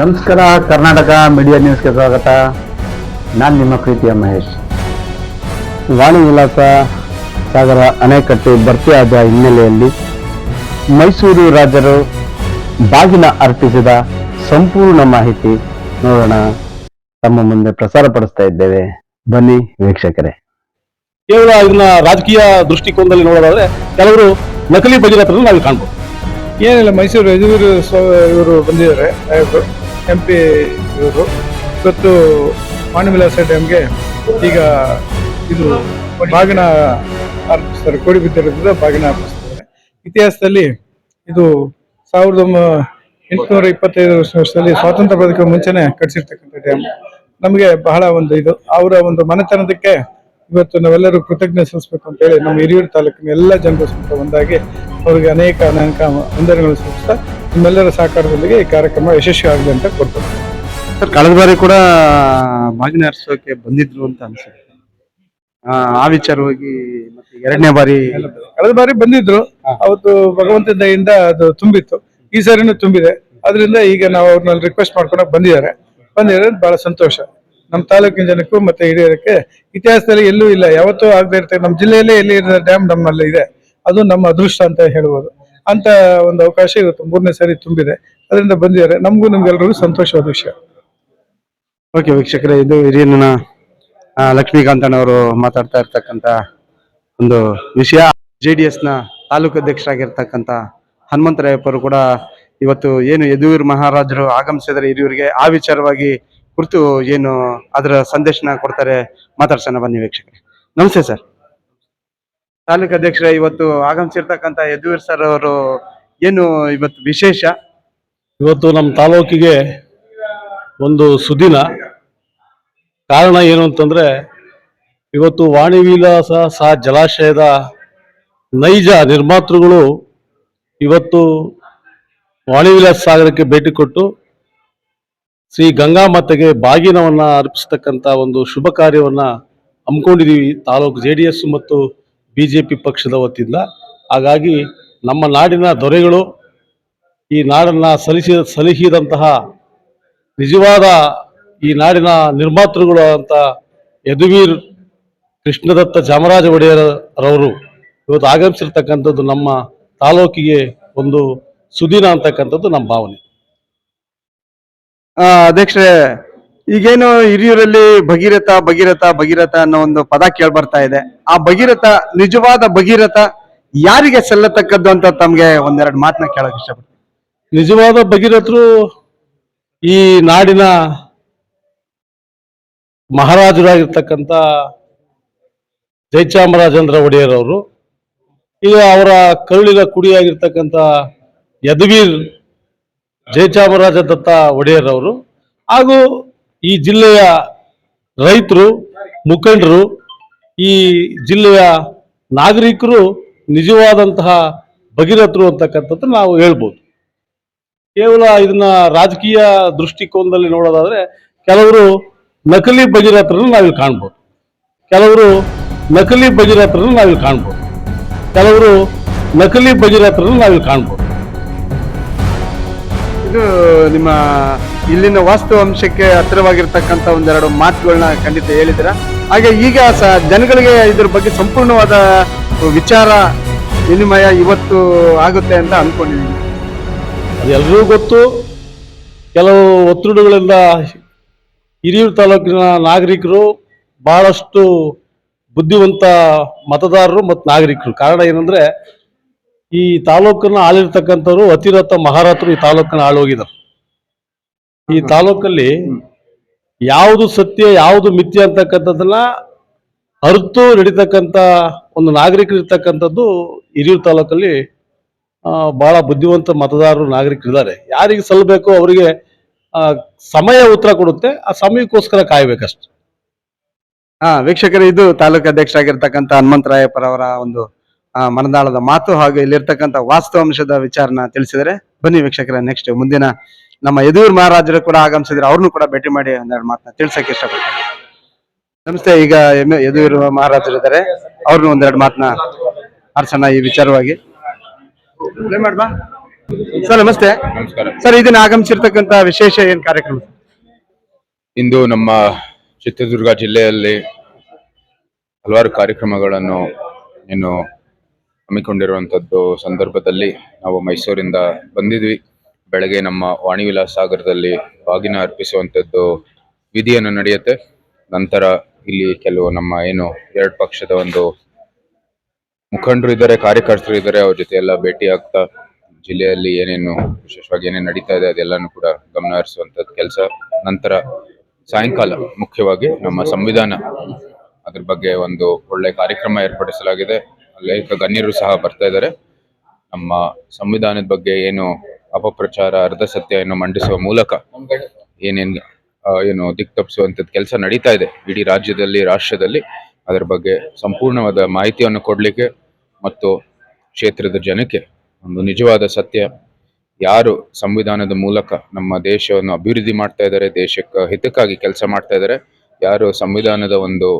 ನಮಸ್ಕಾರ ಕರ್ನಾಟಕ ಮೀಡಿಯಾ ನ್ಯೂಸ್ಗೆ ಸ್ವಾಗತ. ನಾನು ನಿಮ್ಮ ಪ್ರೀತಿಯ ಮಹೇಶ್. ವಾಣಿ ವಿಲಾಸ ಸಾಗರ ಅಣೆಕಟ್ಟು ಭರ್ತಿಯಾದ ಹಿನ್ನೆಲೆಯಲ್ಲಿ ಮೈಸೂರು ರಾಜರು ಬಾಗಿನ ಅರ್ಪಿಸಿದ ಸಂಪೂರ್ಣ ಮಾಹಿತಿ ನೋಡೋಣ. ತಮ್ಮ ಮುಂದೆ ಪ್ರಸಾರ ಪಡಿಸ್ತಾ ಇದ್ದೇವೆ. ಬನ್ನಿ ವೀಕ್ಷಕರೇ. ಕೇವಲ ಇದನ್ನ ರಾಜಕೀಯ ದೃಷ್ಟಿಕೋನದಲ್ಲಿ ನೋಡೋದಾದ್ರೆ ಕೆಲವರು ನಕಲಿ ಭಗೀರಥರನ್ನು ನಾವು ಕಾಣ್ಬೋದು. ಏನಿಲ್ಲ ಮೈಸೂರು ಯಜೂರು ಇವರು ಬಂದಿದ್ದಾರೆ ನಾಯಕರು. ಎಂ ಪಿ ಇವರು ಇವತ್ತು ಮಾನವಿಲಾಸ ಡ್ಯಾಮ್ಗೆ ಈಗ ಇದು ಬಾಗಿನ ಅರ್ಪಿಸ್ತಾರೆ. ಕೋಡಿ ಬಿದ್ದಿರೋದ್ರಿಂದ ಬಾಗಿನ ಅರ್ಪಿಸ್ತಾರೆ. ಇತಿಹಾಸದಲ್ಲಿ ಇದು ಸಾವಿರದ ಎಂಟುನೂರ ಇಪ್ಪತ್ತೈದು ವರ್ಷದಲ್ಲಿ ಸ್ವಾತಂತ್ರ್ಯ ಬದುಕುವ ಮುಂಚೆನೆ ಕಟ್ಟಿಸಿರ್ತಕ್ಕಂಥ ಡ್ಯಾಮ್. ನಮಗೆ ಬಹಳ ಒಂದು ಇದು. ಅವರ ಒಂದು ಮನೆತನದಕ್ಕೆ ಇವತ್ತು ನಾವೆಲ್ಲರೂ ಕೃತಜ್ಞತೆ ಸಲ್ಲಿಸಬೇಕು ಅಂತ ಹೇಳಿ ನಮ್ಮ ಹಿರಿಯೂರು ತಾಲೂಕಿನ ಎಲ್ಲ ಜನರು ಸಹಿತ ಒಂದಾಗಿ ಅವರಿಗೆ ಅನೇಕ ಅನೇಕ ವಂದನೆಗಳು ಸಲ್ಲಿಸ್ತಾ ನಿಮ್ಮೆಲ್ಲರ ಸಹಕಾರದೊಂದಿಗೆ ಈ ಕಾರ್ಯಕ್ರಮ ಯಶಸ್ವಿ ಆಗಲಿ ಅಂತ ಕೊಡ್ತೇನೆ ಸರ್ ಕಳೆದ ಬಾರಿ ಕೂಡ ಬಾಗಿನ ಹರಿಸೋಕೆ ಬಂದಿದ್ರು ಅಂತ ಅನ್ಸುತ್ತೆ. ಆ, ವಿಚಾರವಾಗಿ ಮತ್ತೆ ಎರಡನೇ ಬಾರಿ ಕಳೆದ ಬಾರಿ ಬಂದಿದ್ರು. ಅವತ್ತು ಭಗವಂತ ದಯಿಂದ ಅದು ತುಂಬಿತ್ತು. ಈ ಸಾರಿನೂ ತುಂಬಿದೆ. ಅದರಿಂದ ಈಗ ನಾವು ಅವ್ರನ್ನ ರಿಕ್ವೆಸ್ಟ್ ಮಾಡ್ಕೊಂಡು ಬಂದಿದ್ದಾರೆ. ಬಂದಿದ್ದಾರೆ ಬಹಳ ಸಂತೋಷ. ನಮ್ಮ ತಾಲೂಕಿನ ಜನಕ್ಕೂ ಮತ್ತೆ ಹಿರಿಯರಕ್ಕೆ ಇತಿಹಾಸದಲ್ಲಿ ಎಲ್ಲೂ ಇಲ್ಲ. ಯಾವತ್ತೂ ಆಗದೆ ಇರ್ತದೆ ನಮ್ಮ ಜಿಲ್ಲೆಯಲ್ಲೇ ಎಲ್ಲಿ ಇರೋ ಡ್ಯಾಮ್ ನಮ್ಮಲ್ಲಿ ಇದೆ. ಅದು ನಮ್ಮ ಅದೃಷ್ಟ ಅಂತ ಹೇಳ್ಬೋದು. ಅಂತ ಒಂದು ಅವಕಾಶ ಇವತ್ತು ಮೂರನೇ ಸಾರಿ ತುಂಬಿದೆ. ಅದರಿಂದ ಬಂದಿದ್ದಾರೆ. ನಮಗೂ ನಿಮ್ಗೆಲ್ರಿಗೂ ಸಂತೋಷವಾದ ವಿಷಯ. ಓಕೆ ವೀಕ್ಷಕರೇ, ಇದು ಹಿರಿಯನ ಲಕ್ಷ್ಮೀಕಾಂತ್ ಅಣ್ಣವರು ಮಾತಾಡ್ತಾ ಇರ್ತಕ್ಕಂತ ಒಂದು ವಿಷಯ. ಜೆ ಡಿ ಎಸ್ನ ತಾಲೂಕು ಅಧ್ಯಕ್ಷರಾಗಿರ್ತಕ್ಕಂಥ ಹನುಮಂತರಾಯಪ್ಪರು ಕೂಡ ಇವತ್ತು ಏನು ಯದುವೀರ್ ಮಹಾರಾಜರು ಆಗಮಿಸಿದರೆ ಹಿರಿಯೂರಿಗೆ ಆ ವಿಚಾರವಾಗಿ ಕುರಿತು ಏನು ಅದರ ಸಂದೇಶನ ಕೊಡ್ತಾರೆ ಮಾತಾಡ್ಸೋಣ ಬನ್ನಿ ವೀಕ್ಷಕರೇ. ನಮಸ್ತೆ ಸರ್. ತಾಲೂಕು ಅಧ್ಯಕ್ಷರ, ಇವತ್ತು ಆಗಮಿಸಿರ್ತಕ್ಕಂಥ ಯದುವೀರ್ ಸರ್ ಅವರು ಏನು ಇವತ್ತು ವಿಶೇಷ? ಇವತ್ತು ನಮ್ಮ ತಾಲೂಕಿಗೆ ಒಂದು ಸುದಿನ. ಕಾರಣ ಏನು ಅಂತಂದ್ರೆ, ಇವತ್ತು ವಾಣಿ ವಿಲಾಸ ಸಹ ಜಲಾಶಯದ ನೈಜ ನಿರ್ಮಾತೃಗಳು ಇವತ್ತು ವಾಣಿ ವಿಲಾಸ ಸಾಗರಕ್ಕೆ ಭೇಟಿ ಕೊಟ್ಟು ಶ್ರೀ ಗಂಗಾಮಾತೆಗೆ ಬಾಗಿನವನ್ನ ಅರ್ಪಿಸ್ತಕ್ಕಂಥ ಒಂದು ಶುಭ ಕಾರ್ಯವನ್ನ ಹಮ್ಮಿಕೊಂಡಿದ್ದೀವಿ ತಾಲೂಕು ಜೆ ಮತ್ತು ಬಿಜೆಪಿ ಪಕ್ಷದ ವತಿಯಿಂದ. ಹಾಗಾಗಿ ನಮ್ಮ ನಾಡಿನ ದೊರೆಗಳು ಈ ನಾಡನ್ನ ಸಲಿಸಿ ಸಲಿಸಿದಂತಹ ನಿಜವಾದ ಈ ನಾಡಿನ ನಿರ್ಮಾತೃಗಳು ಅಂತ ಯದುವೀರ್ ಕೃಷ್ಣದತ್ತ ಚಾಮರಾಜ ಒಡೆಯರವರು ಇವತ್ತು ಆಗಮಿಸಿರ್ತಕ್ಕಂಥದ್ದು ನಮ್ಮ ತಾಲೂಕಿಗೆ ಒಂದು ಸುದಿನ ಅಂತಕ್ಕಂಥದ್ದು ನಮ್ಮ ಭಾವನೆ. ಅಧ್ಯಕ್ಷರೇ ಈಗೇನು ಹಿರಿಯೂರಲ್ಲಿ ಭಗೀರಥ ಭಗೀರಥ ಭಗೀರಥ ಅನ್ನೋ ಒಂದು ಪದ ಕೇಳ್ಬರ್ತಾ ಇದೆ. ಆ ಭಗೀರಥ, ನಿಜವಾದ ಭಗೀರಥ ಯಾರಿಗೆ ಸಲ್ಲತಕ್ಕದ್ದು ಅಂತ ತಮ್ಗೆ ಒಂದೆರಡು ಮಾತನ್ನ ಕೇಳಕ್ ಇಷ್ಟಪಡ್ತೀನಿ. ನಿಜವಾದ ಭಗೀರಥರು ಈ ನಾಡಿನ ಮಹಾರಾಜರಾಗಿರ್ತಕ್ಕಂಥ ಜಯಚಾಮರಾಜೇಂದ್ರ ಒಡೆಯರ್ ಅವರು ಈಗ ಅವರ ಕರುಳಿನ ಕುಡಿಯಾಗಿರ್ತಕ್ಕಂಥ ಯದುವೀರ್ ಜಯಚಾಮರಾಜ ದತ್ತ ಒಡೆಯರ್ ಅವರು ಹಾಗೂ ಈ ಜಿಲ್ಲೆಯ ರೈತರು, ಮುಖಂಡರು, ಈ ಜಿಲ್ಲೆಯ ನಾಗರಿಕರು ನಿಜವಾದಂತಹ ಭಗೀರಥರು ಅಂತಕ್ಕಂಥದ್ದು ನಾವು ಹೇಳ್ಬೋದು. ಕೇವಲ ಇದನ್ನ ರಾಜಕೀಯ ದೃಷ್ಟಿಕೋನದಲ್ಲಿ ನೋಡೋದಾದ್ರೆ ಕೆಲವರು ನಕಲಿ ಭಗೀರಥರನ್ನು ನಾವಿಲ್ಲಿ ಕಾಣ್ಬೋದು. ಕೆಲವರು ನಕಲಿ ಭಗೀರಥರನ್ನು ನಾವಿಲ್ಲಿ ಕಾಣ್ಬೋದು. ಕೆಲವರು ನಕಲಿ ಭಗೀರಥರನ್ನು ನಾವಿಲ್ಲಿ ಕಾಣ್ಬೋದು. ಇದು ನಿಮ್ಮ ಇಲ್ಲಿನ ವಾಸ್ತು ಅಂಶಕ್ಕೆ ಹತ್ತಿರವಾಗಿರ್ತಕ್ಕಂಥ ಒಂದೆರಡು ಮಾತುಗಳನ್ನ ಖಂಡಿತ ಹೇಳಿದಿರ ಹಾಗೆ ಈಗ ಸ ಜನಗಳಿಗೆ ಇದ್ರ ಬಗ್ಗೆ ಸಂಪೂರ್ಣವಾದ ವಿಚಾರ ವಿನಿಮಯ ಇವತ್ತು ಆಗುತ್ತೆ ಅಂತ ಅನ್ಕೊಂಡಿದ್ದೀನಿ. ಅದೆಲ್ಲರಿಗೂ ಗೊತ್ತು, ಕೆಲವು ಒತ್ತಡಗಳಿಂದ ಹಿರಿಯೂರು ತಾಲೂಕಿನ ನಾಗರಿಕರು ಬಹಳಷ್ಟು ಬುದ್ಧಿವಂತ ಮತದಾರರು ಮತ್ತು ನಾಗರಿಕರು. ಕಾರಣ ಏನಂದ್ರೆ ಈ ತಾಲೂಕನ್ನ ಆಳಿರ್ತಕ್ಕಂಥವ್ರು ಅತಿರಥ ಮಹಾರಾತ್ರು ಈ ತಾಲೂಕನ್ನ ಆಳೋಗಿದ್ದಾರೆ ಈ ತಾಲೂಕಲ್ಲಿ ಯಾವುದು ಸತ್ಯ, ಯಾವುದು ಮಿಥ್ಯ ಅಂತಕ್ಕಂಥದ್ದನ್ನ ಅರ್ತು ನಡೀತಕ್ಕಂಥ ಒಂದು ನಾಗರಿಕರು ಇರ್ತಕ್ಕಂಥದ್ದು ಹಿರಿಯೂರು ತಾಲೂಕಲ್ಲಿ ಬಹಳ ಬುದ್ಧಿವಂತ ಮತದಾರರು ನಾಗರಿಕರಿದ್ದಾರೆ ಯಾರಿಗೆ ಸಲ್ಲಬೇಕು ಅವರಿಗೆ ಸಮಯ ಉತ್ತರ ಕೊಡುತ್ತೆ. ಆ ಸಮಯಕ್ಕೋಸ್ಕರ ಕಾಯ್ಬೇಕಷ್ಟೆ. ಹಾ, ವೀಕ್ಷಕರೇ, ಇದು ತಾಲೂಕು ಅಧ್ಯಕ್ಷರಾಗಿರ್ತಕ್ಕಂಥ ಹನುಮಂತರಾಯಪ್ಪರವರ ಒಂದು ಮನದಾಳದ ಮಾತು ಹಾಗೂ ಇಲ್ಲಿರ್ತಕ್ಕಂಥ ವಾಸ್ತವಾಂಶದ ವಿಚಾರನ ತಿಳಿಸಿದರೆ ಬನ್ನಿ ವೀಕ್ಷಕರ ನೆಕ್ಸ್ಟ್ ಮುಂದಿನ ನಮ್ಮ ಯದೂರ್ ಮಹಾರಾಜರು ಕೂಡ ಆಗಮಿಸಿದ್ರೆ ಅವ್ರನ್ನೂ ಕೂಡ ಭೇಟಿ ಮಾಡಿ ಒಂದೆರಡು ಮಾತನ್ನ ತಿಳಿಸಕ್ಕೆ ಇಷ್ಟಪಡ್ತೀನಿ. ನಮಸ್ತೆ ಈಗ ಯದೂರ್ ಮಹಾರಾಜರು ಇದ್ದಾರೆ. ಅವ್ರನ್ನ ಒಂದೆರಡು ಮಾತನ್ನ ಆರ್ಸೋಣ ಈ ವಿಚಾರವಾಗಿ. ಸರ್ ನಮಸ್ತೆ. ಸರ್ ಇದನ್ನ ಆಗಮಿಸಿರ್ತಕ್ಕಂತ ವಿಶೇಷ ಏನ್ ಕಾರ್ಯಕ್ರಮ? ಇಂದು ನಮ್ಮ ಚಿತ್ರದುರ್ಗ ಜಿಲ್ಲೆಯಲ್ಲಿ ಹಲವಾರು ಕಾರ್ಯಕ್ರಮಗಳನ್ನು ಏನು ಹಮ್ಮಿಕೊಂಡಿರುವಂಥದ್ದು ಸಂದರ್ಭದಲ್ಲಿ ನಾವು ಮೈಸೂರಿಂದ ಬಂದಿದ್ವಿ. ಬೆಳಗ್ಗೆ ನಮ್ಮ ವಾಣಿ ವಿಲಾಸ ಸಾಗರದಲ್ಲಿ ಬಾಗಿನ ಅರ್ಪಿಸುವಂಥದ್ದು ವಿಧಿಯನ್ನು ನಡೆಯುತ್ತೆ. ನಂತರ ಇಲ್ಲಿ ಕೆಲವು ನಮ್ಮ ಏನು ಎರಡು ಪಕ್ಷದ ಒಂದು ಮುಖಂಡರು ಇದ್ದಾರೆ, ಕಾರ್ಯಕರ್ತರು ಇದ್ದಾರೆ, ಅವ್ರ ಜೊತೆ ಎಲ್ಲ ಭೇಟಿ ಆಗ್ತಾ ಜಿಲ್ಲೆಯಲ್ಲಿ ಏನೇನು ವಿಶೇಷವಾಗಿ ಏನೇನು ನಡೀತಾ ಇದೆ ಅದೆಲ್ಲಾನು ಕೂಡ ಗಮನ ಹರಿಸುವಂಥದ್ದು ಕೆಲಸ. ನಂತರ ಸಾಯಂಕಾಲ ಮುಖ್ಯವಾಗಿ ನಮ್ಮ ಸಂವಿಧಾನ ಅದ್ರ ಬಗ್ಗೆ ಒಂದು ಒಳ್ಳೆ ಕಾರ್ಯಕ್ರಮ ಏರ್ಪಡಿಸಲಾಗಿದೆ. ಅನೇಕ ಗಣ್ಯರು ಸಹ ಬರ್ತಾ ಇದ್ದಾರೆ. ನಮ್ಮ ಸಂವಿಧಾನದ ಬಗ್ಗೆ ಏನು ಅಪಪ್ರಚಾರ ಅರ್ಧ ಸತ್ಯವನ್ನು ಮಂಡಿಸುವ ಮೂಲಕ ಏನೇನು ಏನು ದಿಕ್ ತಪ್ಪಿಸುವಂಥದ್ದು ಕೆಲಸ ನಡೀತಾ ಇದೆ ಇಡೀ ರಾಜ್ಯದಲ್ಲಿ, ರಾಷ್ಟ್ರದಲ್ಲಿ. ಅದರ ಬಗ್ಗೆ ಸಂಪೂರ್ಣವಾದ ಮಾಹಿತಿಯನ್ನು ಕೊಡಲಿಕ್ಕೆ ಮತ್ತು ಕ್ಷೇತ್ರದ ಜನಕ್ಕೆ ಒಂದು ನಿಜವಾದ ಸತ್ಯ. ಯಾರು ಸಂವಿಧಾನದ ಮೂಲಕ ನಮ್ಮ ದೇಶವನ್ನು ಅಭಿವೃದ್ಧಿ ಮಾಡ್ತಾ ಇದ್ದಾರೆ, ದೇಶಕ್ಕೆ ಹಿತಕ್ಕಾಗಿ ಕೆಲಸ ಮಾಡ್ತಾ ಇದ್ದಾರೆ, ಯಾರು ಸಂವಿಧಾನದ ಒಂದು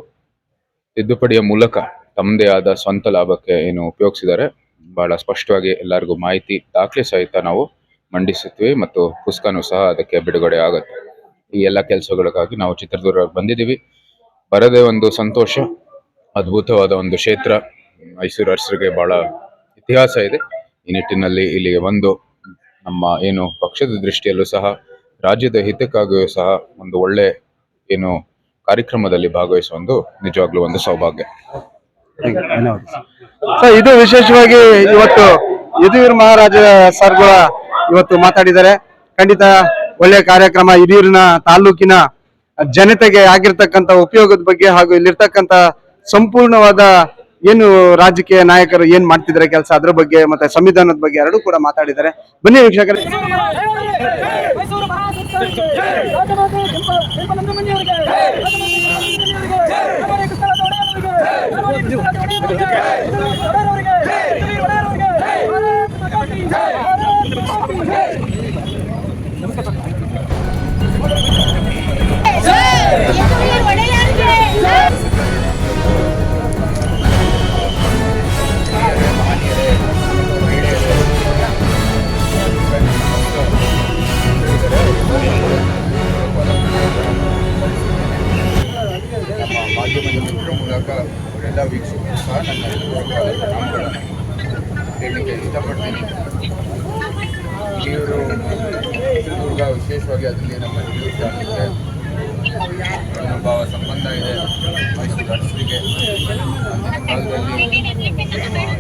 ತಿದ್ದುಪಡಿಯ ಮೂಲಕ ತಮ್ಮದೇ ಆದ ಸ್ವಂತ ಲಾಭಕ್ಕೆ ಏನು ಉಪಯೋಗಿಸಿದ್ದಾರೆ. ಬಹಳ ಸ್ಪಷ್ಟವಾಗಿ ಎಲ್ಲರಿಗೂ ಮಾಹಿತಿ ದಾಖಲೆ ಸಹಿತ ನಾವು ಮಂಡಿಸುತ್ತೀವಿ ಮತ್ತು ಪುಸ್ತಕನೂ ಸಹ ಅದಕ್ಕೆ ಬಿಡುಗಡೆ ಆಗುತ್ತೆ. ಈ ಎಲ್ಲ ಕೆಲಸಗಳಿಗಾಗಿ ನಾವು ಚಿತ್ರದುರ್ಗ ಬಂದಿದ್ದೀವಿ. ಬರದೇ ಒಂದು ಸಂತೋಷ, ಅದ್ಭುತವಾದ ಒಂದು ಕ್ಷೇತ್ರ. ಮೈಸೂರು ಅರಸರಿಗೆ ಬಹಳ ಇತಿಹಾಸ ಇದೆ. ಈ ನಿಟ್ಟಿನಲ್ಲಿ ಇಲ್ಲಿಗೆ ಬಂದು ನಮ್ಮ ಏನು ಪಕ್ಷದ ದೃಷ್ಟಿಯಲ್ಲೂ ಸಹ, ರಾಜ್ಯದ ಹಿತಕ್ಕಾಗಿಯೂ ಸಹ ಒಂದು ಒಳ್ಳೆ ಏನು ಕಾರ್ಯಕ್ರಮದಲ್ಲಿ ಭಾಗವಹಿಸುವ ಒಂದು ನಿಜವಾಗ್ಲೂ ಒಂದು ಸೌಭಾಗ್ಯ. ಸರ್ ಇದು ವಿಶೇಷವಾಗಿ ಇವತ್ತು ಯದುವೀರ್ ಮಹಾರಾಜ ಸರ್ಗಳ ಇವತ್ತು ಮಾತಾಡಿದ್ದಾರೆ ಖಂಡಿತ ಒಳ್ಳೆಯ ಕಾರ್ಯಕ್ರಮ ಹಿರಿಯೂರಿನ ತಾಲೂಕಿನ ಜನತೆಗೆ ಆಗಿರ್ತಕ್ಕಂತ ಉಪಯೋಗದ ಬಗ್ಗೆ ಹಾಗೂ ಇಲ್ಲಿರ್ತಕ್ಕಂತ ಸಂಪೂರ್ಣವಾದ ಏನು ರಾಜಕೀಯ ನಾಯಕರು ಏನ್ ಮಾಡ್ತಿದ್ದಾರೆ ಕೆಲಸ ಅದ್ರ ಬಗ್ಗೆ ಮತ್ತೆ ಸಂವಿಧಾನದ ಬಗ್ಗೆ ಎರಡೂ ಕೂಡ ಮಾತಾಡಿದ್ದಾರೆ ಬನ್ನಿ ವೀಕ್ಷಕರೇ ಕೃಷ್ಣರಾಜ ಅವರೆಲ್ಲ ವೀಕ್ಷಕರು ಸಹ ನನ್ನ ನಾಮಗಳನ್ನು ಹೇಳಲಿಕ್ಕೆ ಇಷ್ಟಪಡ್ತೀನಿ. ಇವರು ಚಿತ್ರದುರ್ಗ ವಿಶೇಷವಾಗಿ ಅದರಲ್ಲಿ ನಮ್ಮ ಆಗಿದೆ ಮನೋಭಾವ ಸಂಬಂಧ ಇದೆ. ಮೈಸೂರು ಅರಸರಿಗೆ. ಅಂದಿನ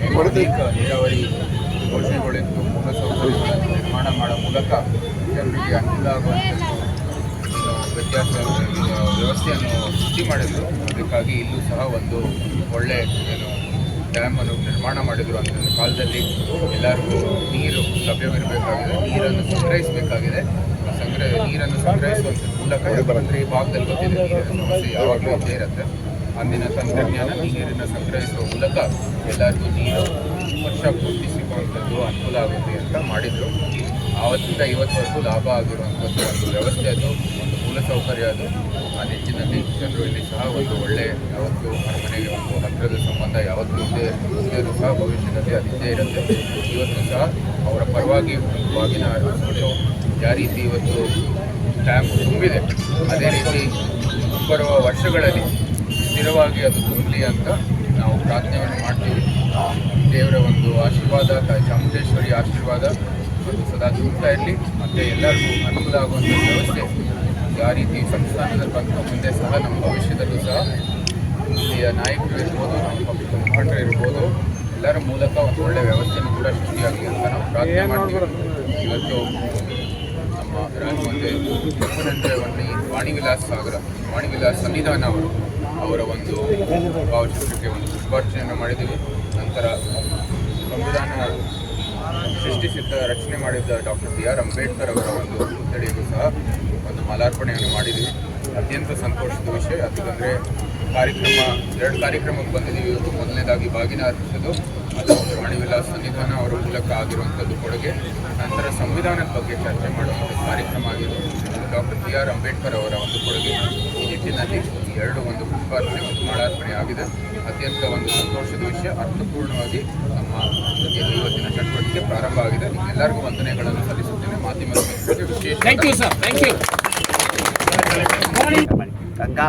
ಕಾಲದಲ್ಲಿ ನೀರಾವರಿ ಯೋಜನೆಗಳಿತ್ತು ಮೂಲಸೌಕರ್ಯಗಳನ್ನು ನಿರ್ಮಾಣ ಮಾಡೋ ಮೂಲಕ ಜನರಿಗೆ ಅನುಕೂಲ ಆಗುವಂಥದ್ದು ವ್ಯತ್ಯಾಸ ವ್ಯವಸ್ಥೆಯನ್ನು ಸೃಷ್ಟಿ ಮಾಡಿದ್ರು. ಅದಕ್ಕಾಗಿ ಇಲ್ಲೂ ಸಹ ಒಂದು ಒಳ್ಳೆ, ಏನು ಡ್ಯಾಮ್ ಅನ್ನು ನಿರ್ಮಾಣ ಮಾಡಿದ್ರು ಅಂತ ಕಾಲದಲ್ಲಿ ಎಲ್ಲರಿಗೂ ನೀರು ಲಭ್ಯವಿರಬೇಕಾಗಿದೆ, ನೀರನ್ನು ಸಂಗ್ರಹಿಸಬೇಕಾಗಿದೆ. ಸಂಗ್ರಹ, ನೀರನ್ನು ಸಂಗ್ರಹಿಸುವಂಥ ಮೂಲಕ ಈ ಭಾಗದಲ್ಲಿ ಗೊತ್ತಿದೆ ನೀರಿನ ಸಮಸ್ಯೆ ಯಾವಾಗಲೂ ಇದ್ದೇ ಇರುತ್ತೆ ಅಂದಿನ ತಂತ್ರಜ್ಞಾನ ನೀರನ್ನು ಸಂಗ್ರಹಿಸುವ ಮೂಲಕ ಎಲ್ಲರಿಗೂ ನೀರು ವರ್ಷ ಪೂರ್ತಿ ಸಿಗುವಂಥದ್ದು ಅನುಕೂಲ ಆಗುತ್ತೆ ಅಂತ ಮಾಡಿದರು. ಆವತ್ತಿಂದ ವರ್ಷ ಲಾಭ ಆಗಿರುವಂಥದ್ದು ಒಂದು ವ್ಯವಸ್ಥೆ ಅದು. ಒಂದು ಮೂಲಸೌಕರ್ಯ ಅದು. ಆ ನಿಟ್ಟಿನಲ್ಲಿ ಜನರು ಇಲ್ಲಿ ಸಹ ಒಂದು ಒಳ್ಳೆ ಯಾವತ್ತೂ ಅರಮನೆಗೆ ಒಂದು ಹತ್ತಿರದ ಸಂಬಂಧ, ಯಾವತ್ತೂ ಇದೆ ಇದ್ದರೂ ಸಹ ಭವಿಷ್ಯದಲ್ಲಿ ಅದಿದ್ದೇ ಇರುತ್ತೆ. ಇವತ್ತು ಸಹ ಅವರ ಪರವಾಗಿ ಅರ್ಪಿಸ್ಬಿಟ್ಟು ಯಾವ ರೀತಿ ಇವತ್ತು ಡ್ಯಾಮ್ ತುಂಬಿದೆ, ಅದೇ ರೀತಿ ಬರುವ ವರ್ಷಗಳಲ್ಲಿ ಸ್ಥಿರವಾಗಿ ಅದು ತುಂಬಲಿ ಅಂತ ನಾವು ಪ್ರಾರ್ಥನೆಯನ್ನು ಮಾಡ್ತೀವಿ. ದೇವರ ಒಂದು ಆಶೀರ್ವಾದ ಚಾಮುಂಡೇಶ್ವರಿ ಆಶೀರ್ವಾದ ಸದಾ ತುಂಬುತ್ತಾ ಇರಲಿ. ಮತ್ತು ಎಲ್ಲರಿಗೂ ಅನುಕೂಲ ಆಗುವಂಥ ವ್ಯವಸ್ಥೆ ಯಾವ ರೀತಿ ಸಂಸ್ಥಾನದಲ್ಲಿ ಬಂತು ಮುಂದೆ ಸಹ ನಮ್ಮ ಭವಿಷ್ಯದಲ್ಲೂ ಸಹ ಇಲ್ಲಿಯ ನಾಯಕರು ಇರ್ಬೋದು ನಮ್ಮ ಪಕ್ಷದ ಮುಖಂಡರು ಇರ್ಬೋದು ಎಲ್ಲರ ಮೂಲಕ ಒಂದು ಒಳ್ಳೆಯ ವ್ಯವಸ್ಥೆಯನ್ನು ಕೂಡ ಸೃಷ್ಟಿಯಾಗಲಿ ಅಂತ ನಾವು ಪ್ರಾರ್ಥನೆ ಮಾಡ್ತೀವಿ. ಇವತ್ತು ನಮ್ಮ ಮುಂದೆ ಕೆಂಪನಂದ್ರೆ ವನ್ನಿ ವಾಣಿವಿಲಾಸ್ ಸಾಗರ ವಾಣಿವಿಲಾಸ್ ಸನ್ನಿಧಾನ ಅವರು ಅವರ ಒಂದು ಭಾವಚಿತ್ರಕ್ಕೆ ಒಂದು ಪುಷ್ಪಾರ್ಚನೆಯನ್ನು ಮಾಡಿದ್ದೀವಿ. ನಂತರ ಸಂವಿಧಾನ ಸೃಷ್ಟಿಸಿದ್ದ ರಚನೆ ಮಾಡಿದ್ದ ಡಾಕ್ಟರ್ ಬಿ ಆರ್ ಅಂಬೇಡ್ಕರ್ ಅವರ ಒಂದು ಪುತ್ಥಳಿಗೂ ಸಹ ಒಂದು ಮಾಲಾರ್ಪಣೆಯನ್ನು ಮಾಡಿದ್ವಿ. ಅತ್ಯಂತ ಸಂತೋಷದ ವಿಷಯ. ಯಾಕಂದರೆ ಕಾರ್ಯಕ್ರಮ, ಎರಡು ಕಾರ್ಯಕ್ರಮಕ್ಕೆ ಬಂದಿದ್ದೀವಿ. ಇವತ್ತು ಮೊದಲನೇದಾಗಿ ಬಾಗಿನ ಅರ್ಪಿಸೋದು. ಅದು ವಾಣಿ ವಿಲಾಸ್ ಸನ್ನಿಧಾನ ಅವರ ಮೂಲಕ ಆಗಿರುವಂಥದ್ದು ಕೊಡುಗೆ. ನಂತರ ಸಂವಿಧಾನದ ಬಗ್ಗೆ ಚರ್ಚೆ ಮಾಡುವಂಥ ಕಾರ್ಯಕ್ರಮ ಆಗಿದೆ. ಡಾಕ್ಟರ್ ಬಿ ಆರ್ ಅಂಬೇಡ್ಕರ್ ಅವರ ಒಂದು ಕೊಡುಗೆ. ಈ ನಿಟ್ಟಿನಲ್ಲಿ ಎರಡು ಒಂದು ಪುಷ್ಪಾರ್ಪಣೆ ಮತ್ತು ಮಾಲಾರ್ಪಣೆ ಆಗಿದೆ. ಅತ್ಯಂತ ಒಂದು ಸಂತೋಷದ ವಿಷಯ ಅರ್ಥಪೂರ್ಣವಾಗಿ ನಮ್ಮ ಇವತ್ತಿನ ಚಟುವಟಿಕೆ ಪ್ರಾರಂಭ ಆಗಿದೆ. ಎಲ್ಲರಿಗೂ ವಂದನೆಗಳನ್ನು ಸಲ್ಲಿಸುತ್ತೇನೆ. ಮಾಧ್ಯಮದ ಮಿತ್ರರಿಗೆ ವಿಶೇಷ thank you sir thank you Ganga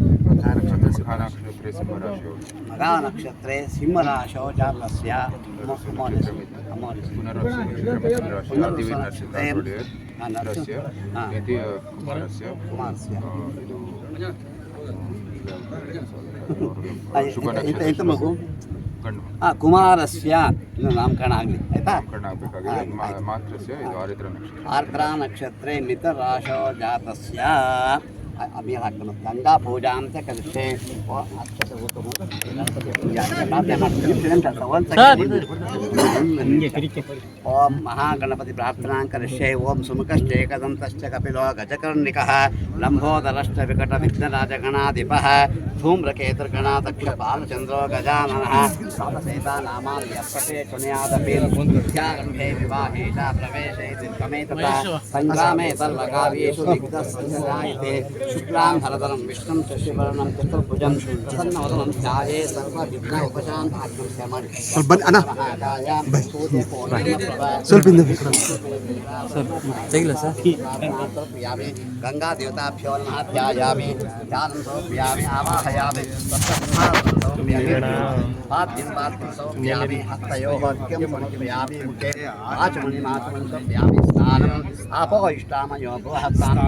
ಮಗ ನಕ್ಷತ್ರೆ ಸಿಂಹರಾಶೋ ಜಾತಸ್ಯ. ಎಂತ ಮಗು? ಹಾಂ ಕುಮಾರಸ್ಯ. ಇನ್ನು ನಾಮಕರಣ ಆಗಲಿ ಆಯಿತಾ? ಆರ್ದ್ರ ನಕ್ಷತ್ರೆ ಮಿತರಾಶೋ ಜಾತಸ್ಯ. अभी गंगा पूजां च कृष्णे ॐ महागणपतिप्रार्थनां करिष्ये ओम सुमुखश्चेकदन्तश्च कपिलो गजकर्णिकः लम्भोदरश्च विकटविघ्नराजगणाधिपः धूम्रकेतुर्गणाध्यक्ष बालचन्द्रो गजाननः सैता सङ्ग्रामे శుక్లాంధరధరం విష్ణుం శశివరణం చతుర్భుజం ప్రసన్నవదనం ధ్యాయే సర్వవిఘ్న ఉపశాంతాత్మం శ్రమణి ప్రియామి గంగా దేవతాభ్యో నమ ధ్యాయామి ధ్యానం సౌప్యామి ఆవాహయామి పాద్యం పాద్యం సౌప్యామి హస్తయో హక్యం ఆపో ఇష్టామయో భూహస్తానం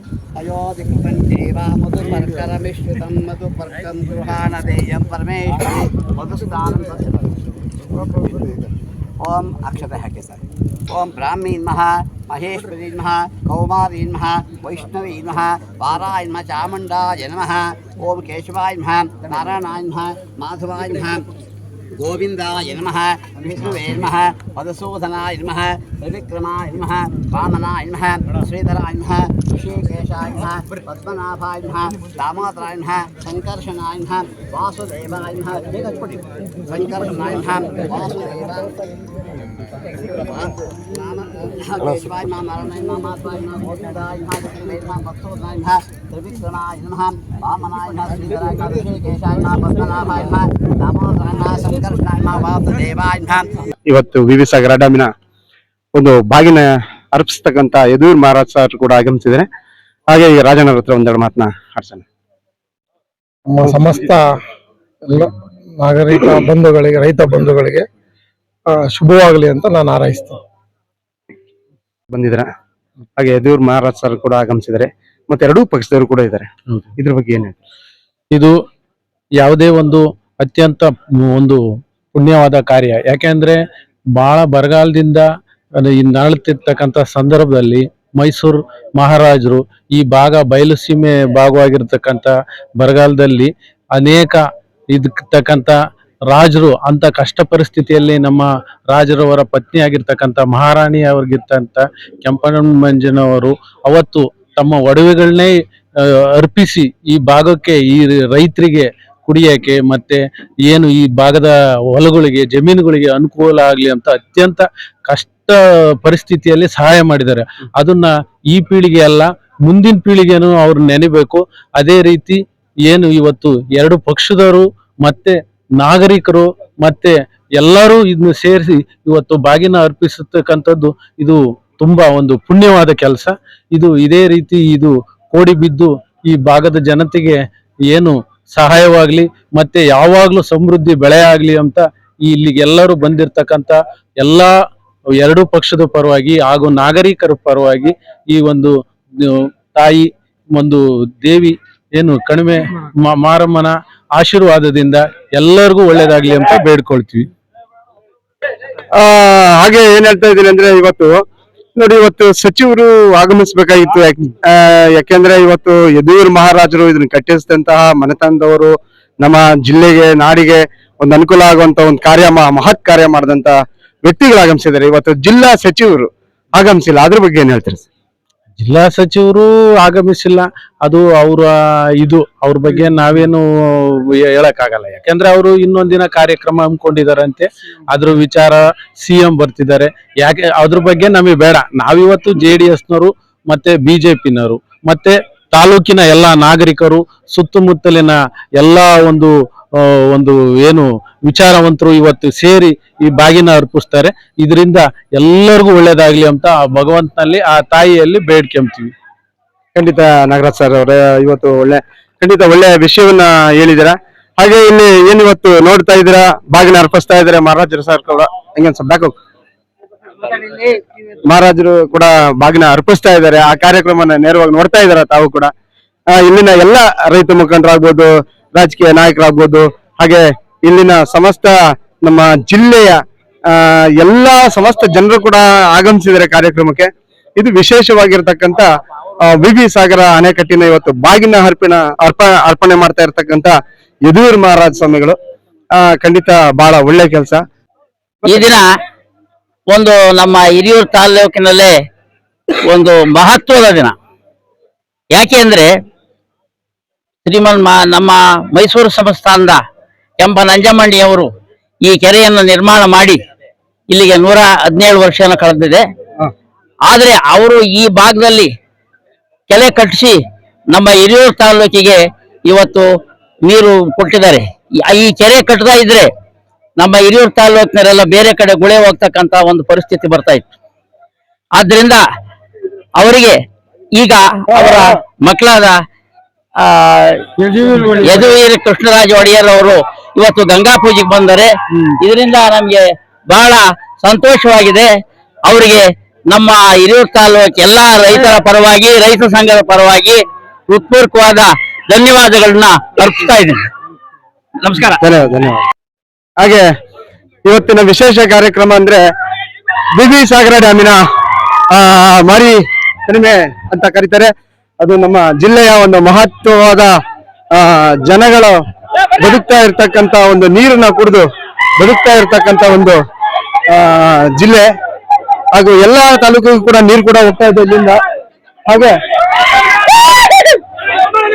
ओम अक्षत के साथ ओम ब्राह्मी महेश्वरी नमः कौमारी नमः वैष्णवी नम पाराय नमः चामुण्डाय नमः ओम केशवाय नमः नारायणाय नमः माधवाय नमः गोविन्दाय नमः विष्णुवे नमः पदशोधनाय नमः त्रिविक्रमाय नमः वामनाय नमः, श्रीधराय नमः अभिषेके ನಮಃ ಪದ್ಮನಾಭಾಯ ನಮಃ ದಾಮೋದರಾಯ ನಮಃ ಸಂಕರ್ಷಣಾಯ ನಮಃ ಕೊಡಿ ಸಂಕರ್ಷಣಾಯ ನಮಃ ನಾರಾಯಣಾಯ ನಮಃ ಇವತ್ತು ವಿ ವಿ ಸಾಗರ ಡ್ಯಾಮಿನ ಒಂದು ಬಾಗಿನ ಅರ್ಪಿಸ್ತಕ್ಕಂತ ಯದೂರ್ ಮಹಾರಾಜ್ ಸರ್ ಕೂಡ ಆಗಮಿಸಿದ್ದಾರೆ. ಹಾಗೆ ಈಗ ರಾಜಣ್ಣವ್ರ ಹತ್ರ ಒಂದೆರಡು ಮಾತನ್ನ ಆಡ್ಸೋಣ ನಮ್ಮ ಸಮಸ್ತ ಎಲ್ಲ ನಾಗರಿಕ ಬಂಧುಗಳಿಗೆ ರೈತ ಬಂಧುಗಳಿಗೆ ಶುಭವಾಗಲಿ ಅಂತ ನಾನು ಹಾರೈಸ್ತೇನೆ. ಬಂದಿದ್ರ ಹಾಗೆ ಯದೂರ್ ಮಹಾರಾಜ್ ಸರ್ ಕೂಡ ಆಗಮಿಸಿದರೆ ಮತ್ತೆ ಎರಡೂ ಪಕ್ಷದವರು ಕೂಡ ಇದ್ದಾರೆ. ಇದ್ರ ಬಗ್ಗೆ ಏನು ಹೇಳ್ತೀರಿ? ಇದು ಯಾವುದೇ ಒಂದು ಅತ್ಯಂತ ಒಂದು ಪುಣ್ಯವಾದ ಕಾರ್ಯ. ಯಾಕೆಂದ್ರೆ ಬಹಳ ಬರಗಾಲದಿಂದ ಅದು ಈ ನರಳುತ್ತಿರ್ತಕ್ಕಂಥ ಸಂದರ್ಭದಲ್ಲಿ ಮೈಸೂರು ಮಹಾರಾಜರು ಈ ಭಾಗ ಬಯಲುಸೀಮೆ ಭಾಗವಾಗಿರ್ತಕ್ಕಂಥ ಬರಗಾಲದಲ್ಲಿ ಅನೇಕ ಇದಕ್ಕಂತ ರಾಜರು ಅಂತ ಕಷ್ಟ ಪರಿಸ್ಥಿತಿಯಲ್ಲಿ ನಮ್ಮ ರಾಜರವರ ಪತ್ನಿ ಆಗಿರ್ತಕ್ಕಂಥ ಮಹಾರಾಣಿ ಕೆಂಪಣ್ಣ ಮಂಜನವರು ಅವತ್ತು ತಮ್ಮ ಒಡವೆಗಳನ್ನೇ ಅರ್ಪಿಸಿ ಈ ಭಾಗಕ್ಕೆ, ಈ ರೈತರಿಗೆ ಕುಡಿಯೋಕೆ ಮತ್ತೆ ಏನು ಈ ಭಾಗದ ಹೊಲಗಳಿಗೆ, ಜಮೀನುಗಳಿಗೆ ಅನುಕೂಲ ಆಗಲಿ ಅಂತ ಅತ್ಯಂತ ಕಷ್ಟ ಪರಿಸ್ಥಿತಿಯಲ್ಲಿ ಸಹಾಯ ಮಾಡಿದ್ದಾರೆ. ಅದನ್ನ ಈ ಪೀಳಿಗೆ ಅಲ್ಲ, ಮುಂದಿನ ಪೀಳಿಗೆನೂ ಅವ್ರು ನೆನೆಬೇಕು. ಅದೇ ರೀತಿ ಏನು ಇವತ್ತು ಎರಡು ಪಕ್ಷದವರು ಮತ್ತೆ ನಾಗರಿಕರು ಮತ್ತೆ ಎಲ್ಲರೂ ಇದನ್ನ ಸೇರಿಸಿ ಇವತ್ತು ಬಾಗಿನ ಅರ್ಪಿಸತಕ್ಕಂಥದ್ದು ಇದು ತುಂಬಾ ಒಂದು ಪುಣ್ಯವಾದ ಕೆಲಸ. ಇದು ಇದೇ ರೀತಿ ಇದು ಕೋಡಿ ಬಿದ್ದು ಈ ಭಾಗದ ಜನತೆಗೆ ಏನು ಸಹಾಯವಾಗ್ಲಿ ಮತ್ತೆ ಯಾವಾಗ್ಲೂ ಸಮೃದ್ಧಿ ಬೆಳೆ ಆಗ್ಲಿ ಅಂತ ಇಲ್ಲಿಗೆಲ್ಲರೂ ಬಂದಿರ್ತಕ್ಕಂಥ ಎಲ್ಲಾ ಎರಡೂ ಪಕ್ಷದ ಪರವಾಗಿ ಹಾಗೂ ನಾಗರಿಕರ ಪರವಾಗಿ ಈ ಒಂದು ತಾಯಿ ಒಂದು ದೇವಿ ಏನು ಕಡಿಮೆ ಮಾರಮ್ಮನ ಆಶೀರ್ವಾದದಿಂದ ಎಲ್ಲರಿಗೂ ಒಳ್ಳೇದಾಗ್ಲಿ ಅಂತ ಬೇಡ್ಕೊಳ್ತೀವಿ. ಆ, ಹಾಗೆ ಏನ್ ಹೇಳ್ತಾ ಇದ್ದೀನಿ ಅಂದ್ರೆ ಇವತ್ತು, ನೋಡಿ ಇವತ್ತು ಸಚಿವರು ಆಗಮಿಸಬೇಕಾಗಿತ್ತು. ಯಾಕೆಂದ್ರೆ ಇವತ್ತು ಯದೂರು ಮಹಾರಾಜರು ಇದನ್ನ ಕಟ್ಟಿಸಿದಂತಹ ಮನೆತನದವರು, ನಮ್ಮ ಜಿಲ್ಲೆಗೆ, ನಾಡಿಗೆ ಒಂದು ಅನುಕೂಲ ಆಗುವಂತ ಒಂದು ಕಾರ್ಯ, ಮಹತ್ ಕಾರ್ಯ ಮಾಡಿದಂತ ವ್ಯಕ್ತಿಗಳು ಆಗಮಿಸಿದ್ದಾರೆ ಇವತ್ತು ಜಿಲ್ಲಾ ಸಚಿವರು ಆಗಮಿಸಿಲ್ಲ. ಅದ್ರ ಬಗ್ಗೆ ಏನ್ ಹೇಳ್ತೀರಿ? ಜಿಲ್ಲಾ ಸಚಿವರು ಆಗಮಿಸಿಲ್ಲ. ಅದು ಅವರ ಇದು, ಅವ್ರ ಬಗ್ಗೆ ನಾವೇನು ಹೇಳಕ್ಕಾಗಲ್ಲ. ಯಾಕಂದ್ರೆ ಅವರು ಇನ್ನೊಂದಿನ ಕಾರ್ಯಕ್ರಮ ಹಮ್ಮಿಕೊಂಡಿದಾರಂತೆ ಅದ್ರ ವಿಚಾರ ಸಿ ಎಂ ಬರ್ತಿದ್ದಾರೆ. ಯಾಕೆ, ಅದ್ರ ಬಗ್ಗೆ ನಮಗೆ ಬೇಡ. ನಾವಿವತ್ತು ಜೆ ಡಿ ಎಸ್ನವರು ಮತ್ತೆ ಬಿಜೆಪಿನವರು ಮತ್ತೆ ತಾಲೂಕಿನ ಎಲ್ಲ ನಾಗರಿಕರು, ಸುತ್ತಮುತ್ತಲಿನ ಎಲ್ಲ ಒಂದು ಒಂದು ಏನು ವಿಚಾರವಂತರು ಇವತ್ತು ಸೇರಿ ಈ ಬಾಗಿನ ಅರ್ಪಿಸ್ತಾರೆ. ಇದರಿಂದ ಎಲ್ಲರಿಗೂ ಒಳ್ಳೇದಾಗ್ಲಿ ಅಂತ ಆ ಭಗವಂತನಲ್ಲಿ, ಆ ತಾಯಿಯಲ್ಲಿ ಬೇಡ್ಕೊಂತೀವಿ ಖಂಡಿತ ನಾಗರಾಜ್ ಸರ್ ಅವರೇ, ಇವತ್ತು ಒಳ್ಳೆ, ಖಂಡಿತ ಒಳ್ಳೆ ವಿಷಯವನ್ನ ಹೇಳಿದಿರಾ ಹಾಗೆ ಇಲ್ಲಿ ಏನ್ ಇವತ್ತು ನೋಡ್ತಾ ಇದ್ದೀರಾ? ಬಾಗಿನ ಅರ್ಪಿಸ್ತಾ ಇದ್ದಾರೆ ಮಹಾರಾಜರು ಸರ್ ಕೂಡ. ಹೆಂಗ ಬ್ಯಾಕ್ ಮಹಾರಾಜರು ಕೂಡ ಬಾಗಿನ ಅರ್ಪಿಸ್ತಾ ಇದ್ದಾರೆ. ಆ ಕಾರ್ಯಕ್ರಮನ ನೇರವಾಗಿ ನೋಡ್ತಾ ಇದ್ದಾರೆ ತಾವು ಕೂಡ? ಇಲ್ಲಿನ ಎಲ್ಲ ರೈತ ಮುಖಂಡರಾಗ್ಬೋದು ರಾಜಕೀಯ ನಾಯಕರಾಗ್ಬೋದು, ಹಾಗೆ ಇಲ್ಲಿನ ಸಮಸ್ತ ನಮ್ಮ ಜಿಲ್ಲೆಯ ಎಲ್ಲ ಸಮಸ್ತ ಜನರು ಕೂಡ ಆಗಮಿಸಿದ್ದಾರೆ ಕಾರ್ಯಕ್ರಮಕ್ಕೆ. ಇದು ವಿಶೇಷವಾಗಿರ್ತಕ್ಕಂಥ ವಿ ವಿ ಸಾಗರ ಅಣೆಕಟ್ಟಿನ ಇವತ್ತು ಬಾಗಿನ ಅರ್ಪಿನ ಅರ್ಪ, ಅರ್ಪಣೆ ಮಾಡ್ತಾ ಇರ್ತಕ್ಕಂಥ ಯದುವೀರ್ ಮಹಾರಾಜ ಸ್ವಾಮಿಗಳು. ಖಂಡಿತ ಬಹಳ ಒಳ್ಳೆ ಕೆಲಸ. ಈ ದಿನ ಒಂದು ನಮ್ಮ ಹಿರಿಯೂರು ತಾಲೂಕಿನಲ್ಲೇ ಒಂದು ಮಹತ್ವದ ದಿನ. ಯಾಕೆ ಅಂದ್ರೆ ಶ್ರೀಮನ್ ಮ- ನಮ್ಮ ಮೈಸೂರು ಸಂಸ್ಥಾನದ ಎಂಬ ನಂಜಮ್ಮಣ್ಣಿಯವರು ಈ ಕೆರೆಯನ್ನು ನಿರ್ಮಾಣ ಮಾಡಿ ಇಲ್ಲಿಗೆ ನೂರ ಹದಿನೇಳು ವರ್ಷನ ಕಳೆದಿದೆ. ಆದ್ರೆ ಅವರು ಈ ಭಾಗದಲ್ಲಿ ಕೆಲೆ ಕಟ್ಟಿಸಿ ನಮ್ಮ ಹಿರಿಯೂರು ತಾಲೂಕಿಗೆ ಇವತ್ತು ನೀರು ಕೊಟ್ಟಿದ್ದಾರೆ. ಈ- ಕೆರೆ ಕಟ್ಟದ ಇದ್ರೆ ನಮ್ಮ ಹಿರಿಯೂರು ತಾಲೂಕಿನರೆಲ್ಲ ಬೇರೆ ಕಡೆ ಗುಳೆ ಹೋಗ್ತಕ್ಕಂತ ಒಂದು ಪರಿಸ್ಥಿತಿ ಬರ್ತಾ ಇತ್ತು. ಆದ್ರಿಂದ ಅವರಿಗೆ ಈಗ ಅವರ ಮಕ್ಕಳಾದ ಯದುವೀರ ಕೃಷ್ಣರಾಜ ಒಡೆಯರ್ ಅವರು ಇವತ್ತು ಗಂಗಾ ಪೂಜೆಗೆ ಬಂದರೆ ಇದರಿಂದ ನಮ್ಗೆ ಬಹಳ ಸಂತೋಷವಾಗಿದೆ. ಅವರಿಗೆ ನಮ್ಮ ಹಿರಿಯೂರು ತಾಲೂಕು ಎಲ್ಲಾ ರೈತರ ಪರವಾಗಿ ರೈತ ಸಂಘದ ಪರವಾಗಿ ಉತ್ಪೂರ್ಕವಾದ ಧನ್ಯವಾದಗಳನ್ನ ಅರ್ಪಿಸ್ತಾ ಇದ್ದೀನಿ. ನಮಸ್ಕಾರ. ಧನ್ಯವಾದ ಧನ್ಯವಾದ. ಹಾಗೆ ಇವತ್ತಿನ ವಿಶೇಷ ಕಾರ್ಯಕ್ರಮ ಅಂದ್ರೆ ಬಿಬಿ ಸಾಗರ ಡ್ಯಾಮಿನ ಆ, ಮಾರಿ ಕಡಿಮೆ ಅಂತ ಕರೀತಾರೆ. ಅದು ನಮ್ಮ ಜಿಲ್ಲೆಯ ಒಂದು ಮಹತ್ವವಾದ ಜನಗಳು ಬದುಕ್ತಾ ಇರ್ತಕ್ಕಂತ ಒಂದು ನೀರನ್ನ ಕುಡಿದು ಬದುಕ್ತಾ ಇರ್ತಕ್ಕಂತ ಒಂದು ಜಿಲ್ಲೆ. ಹಾಗೂ ಎಲ್ಲಾ ತಾಲೂಕಿಗೂ ಕೂಡ ನೀರು ಕೂಡ ಹೋಗ್ತಾ ಇದೆ ಇಲ್ಲಿಂದ. ಹಾಗೆ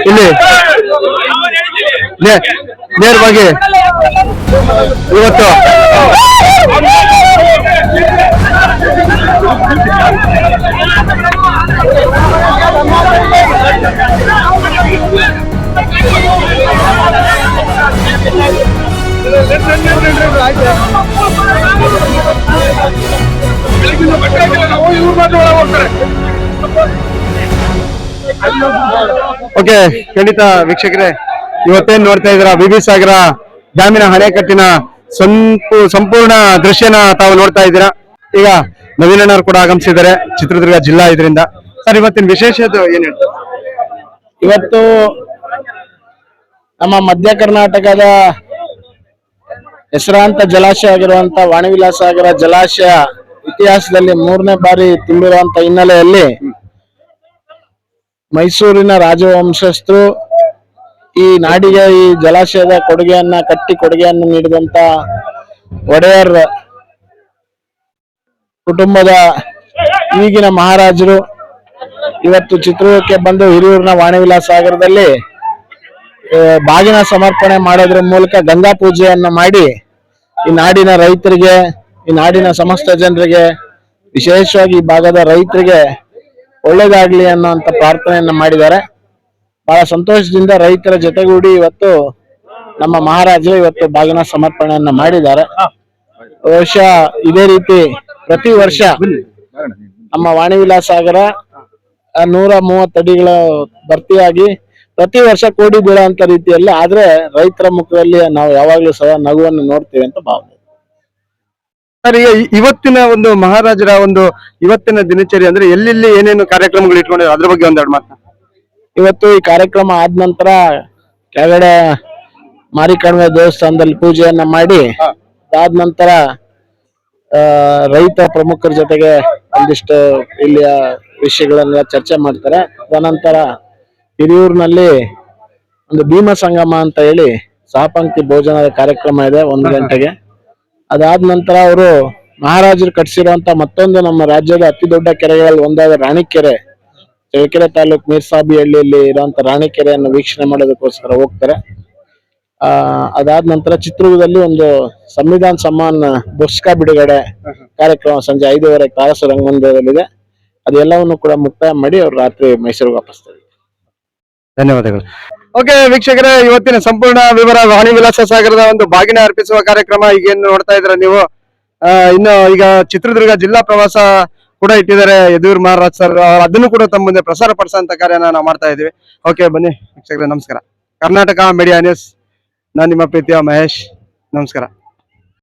ಇಲ್ಲಿ ನೇರವಾಗಿ ಇವತ್ತು ಓಕೆ, ಖಂಡಿತ ವೀಕ್ಷಕರೇ, ಇವತ್ತೇನ್ ನೋಡ್ತಾ ಇದ್ದೀರಾ? ಬಿಬಿ ಸಾಗರ ಡ್ಯಾಮಿನ ಹಣೆಕಟ್ಟಿನ ಸಂಪೂ ಸಂಪೂರ್ಣ ದೃಶ್ಯನ ತಾವು ನೋಡ್ತಾ ಇದ್ದೀರಾ. ಈಗ ನವೀನಣ್ಣವ್ರು ಕೂಡ ಆಗಮಿಸಿದ್ದಾರೆ. ಚಿತ್ರದುರ್ಗ ಜಿಲ್ಲಾ ಇದರಿಂದ. ಸರ್, ಇವತ್ತಿನ ವಿಶೇಷತೆ ಏನ್ ಹೇಳ್ತಾರೆ? ಇವತ್ತು ನಮ್ಮ ಮಧ್ಯ ಕರ್ನಾಟಕದ ಹೆಸರಾಂತ ಜಲಾಶಯ ಆಗಿರುವಂತ ವಾಣಿವಿಲಾಸ ಸಾಗರ ಜಲಾಶಯ ಇತಿಹಾಸದಲ್ಲಿ ಮೂರನೇ ಬಾರಿ ತುಂಬಿರುವಂತ ಹಿನ್ನೆಲೆಯಲ್ಲಿ ಮೈಸೂರಿನ ರಾಜವಂಶಸ್ಥರು ಈ ನಾಡಿಗೆ ಈ ಜಲಾಶಯದ ಕೊಡುಗೆಯನ್ನ, ಕಟ್ಟಿ ಕೊಡುಗೆಯನ್ನು ನೀಡಿದಂತ ಒಡೆಯರ್ ಕುಟುಂಬದ ಈಗಿನ ಮಹಾರಾಜರು ಇವತ್ತು ಚಿತ್ರದುರ್ಗಕ್ಕೆ ಬಂದು ಹಿರಿಯೂರಿನ ವಾಣಿವಿಲಾಸ ಸಾಗರದಲ್ಲಿ ಬಾಗಿನ ಸಮರ್ಪಣೆ ಮಾಡೋದ್ರ ಮೂಲಕ ಗಂಗಾ ಪೂಜೆಯನ್ನ ಮಾಡಿ ಈ ನಾಡಿನ ರೈತರಿಗೆ, ಈ ನಾಡಿನ ಸಮಸ್ತ ಜನರಿಗೆ, ವಿಶೇಷವಾಗಿ ಈ ಭಾಗದ ರೈತರಿಗೆ ಒಳ್ಳೇದಾಗ್ಲಿ ಅನ್ನೋಂತ ಪ್ರಾರ್ಥನೆಯನ್ನ ಮಾಡಿದ್ದಾರೆ. ಬಹಳ ಸಂತೋಷದಿಂದ ರೈತರ ಜೊತೆಗೂಡಿ ಇವತ್ತು ನಮ್ಮ ಮಹಾರಾಜರು ಇವತ್ತು ಬಾಗಿನ ಸಮರ್ಪಣೆಯನ್ನ ಮಾಡಿದ್ದಾರೆ. ಬಹುಶಃ ಇದೇ ರೀತಿ ಪ್ರತಿ ವರ್ಷ ನಮ್ಮ ವಾಣಿ ವಿಲಾಸ ಸಾಗರ ನೂರ ಮೂವತ್ತು ಅಡಿಗಳ ಭರ್ತಿಯಾಗಿ ಪ್ರತಿ ವರ್ಷ ಕೋಡಿ ಬೀಳುವಂತ ರೀತಿಯಲ್ಲಿ ಆದ್ರೆ ರೈತರ ಮುಖದಲ್ಲಿ ನಾವು ಯಾವಾಗ್ಲೂ ಸಹ ನಗುವನ್ನು ನೋಡ್ತೇವೆ ಅಂತ ಭಾವನೆ. ಸರ್ ಈಗ ಇವತ್ತಿನ ಒಂದು ಮಹಾರಾಜರ ಒಂದು ಇವತ್ತಿನ ದಿನಚರಿ ಅಂದ್ರೆ ಎಲ್ಲೆಲ್ಲಿ ಏನೇನು ಕಾರ್ಯಕ್ರಮಗಳು ಇಟ್ಕೊಂಡಿದ್ದಾರೆ? ಅದ್ರ ಬಗ್ಗೆ ಒಂದೆರಡು ಮಾತು. ಇವತ್ತು ಈ ಕಾರ್ಯಕ್ರಮ ಆದ ನಂತರ ಕೆಳಗಡೆ ಮಾರಿಕಣ್ವೆ ದೇವಸ್ಥಾನದಲ್ಲಿ ಪೂಜೆಯನ್ನ ಮಾಡಿ ಅದಾದ ನಂತರ ರೈತ ಪ್ರಮುಖರ ಜೊತೆಗೆ ಒಂದಿಷ್ಟು ಇಲ್ಲಿಯ ವಿಷಯಗಳನ್ನೆಲ್ಲ ಚರ್ಚೆ ಮಾಡ್ತಾರೆ. ತದನಂತರ ಹಿರಿಯೂರಿನಲ್ಲಿ ಒಂದು ಭೀಮ ಸಂಗಮ ಅಂತ ಹೇಳಿ ಸಹಪಂಕ್ತಿ ಭೋಜನದ ಕಾರ್ಯಕ್ರಮ ಇದೆ ಒಂದು ಗಂಟೆಗೆ. ಅದಾದ ನಂತರ ಅವರು ಮಹಾರಾಜರು ಕಟ್ಸಿರುವಂತ ಮತ್ತೊಂದು ನಮ್ಮ ರಾಜ್ಯದ ಅತಿ ದೊಡ್ಡ ಕೆರೆಗಳಲ್ಲಿ ಒಂದಾದ ರಾಣಿಕೆರೆ, ಚಳ್ಳಕೆರೆ ತಾಲೂಕ್ ಮೀರ್ಸಾಬಿಹಳ್ಳಿಯಲ್ಲಿ ಇರುವಂತ ರಾಣಿಕೆರೆಯನ್ನು ವೀಕ್ಷಣೆ ಮಾಡೋದಕ್ಕೋಸ್ಕರ ಹೋಗ್ತಾರೆ. ಅದಾದ ನಂತರ ಚಿತ್ರದುರ್ಗದಲ್ಲಿ ಒಂದು ಸಂವಿಧಾನ ಸಮ್ಮಾನ ಪುಸ್ತಕ ಬಿಡುಗಡೆ ಕಾರ್ಯಕ್ರಮ ಸಂಜೆ ಐದೂವರೆ ತಾರಸ ರಂಗಮಂದಿರದಲ್ಲಿದೆ ಅದೆಲ್ಲವನ್ನು ಕೂಡ ಮುಕ್ತಾಯ ಮಾಡಿ ಅವ್ರು ರಾತ್ರಿ ಮೈಸೂರಿಗೆ ವಾಪಸ್ ಧನ್ಯವಾದಗಳು. ಓಕೆ ವೀಕ್ಷಕರೇ ಇವತ್ತಿನ ಸಂಪೂರ್ಣ ವಿವರ ವಾಣಿ ವಿಲಾಸ ಸಾಗರದ ಒಂದು ಬಾಗಿನ ಅರ್ಪಿಸುವ ಕಾರ್ಯಕ್ರಮ ಈಗೇನು ನೋಡ್ತಾ ಇದ್ರ ನೀವು? ಆ, ಇನ್ನು ಈಗ ಚಿತ್ರದುರ್ಗ ಜಿಲ್ಲಾ ಪ್ರವಾಸ ಕೂಡ ಇಟ್ಟಿದ್ದಾರೆ ಯದುವೀರ್ ಮಹಾರಾಜ್ ಸರ್. ಅದನ್ನು ಕೂಡ ತಮ್ಮ ಮುಂದೆ ಪ್ರಸಾರ ಪಡಿಸುವಂತ ಕಾರ್ಯನ ನಾವು ಮಾಡ್ತಾ ಇದೀವಿ ಓಕೆ ಬನ್ನಿ ವೀಕ್ಷಕರೇ ನಮಸ್ಕಾರ. ಕರ್ನಾಟಕ ಮೀಡಿಯಾ ನ್ಯೂಸ್ ನಾನು ನಿಮ್ಮ ಪ್ರೀತಿಯ ಮಹೇಶ್. ನಮಸ್ಕಾರ.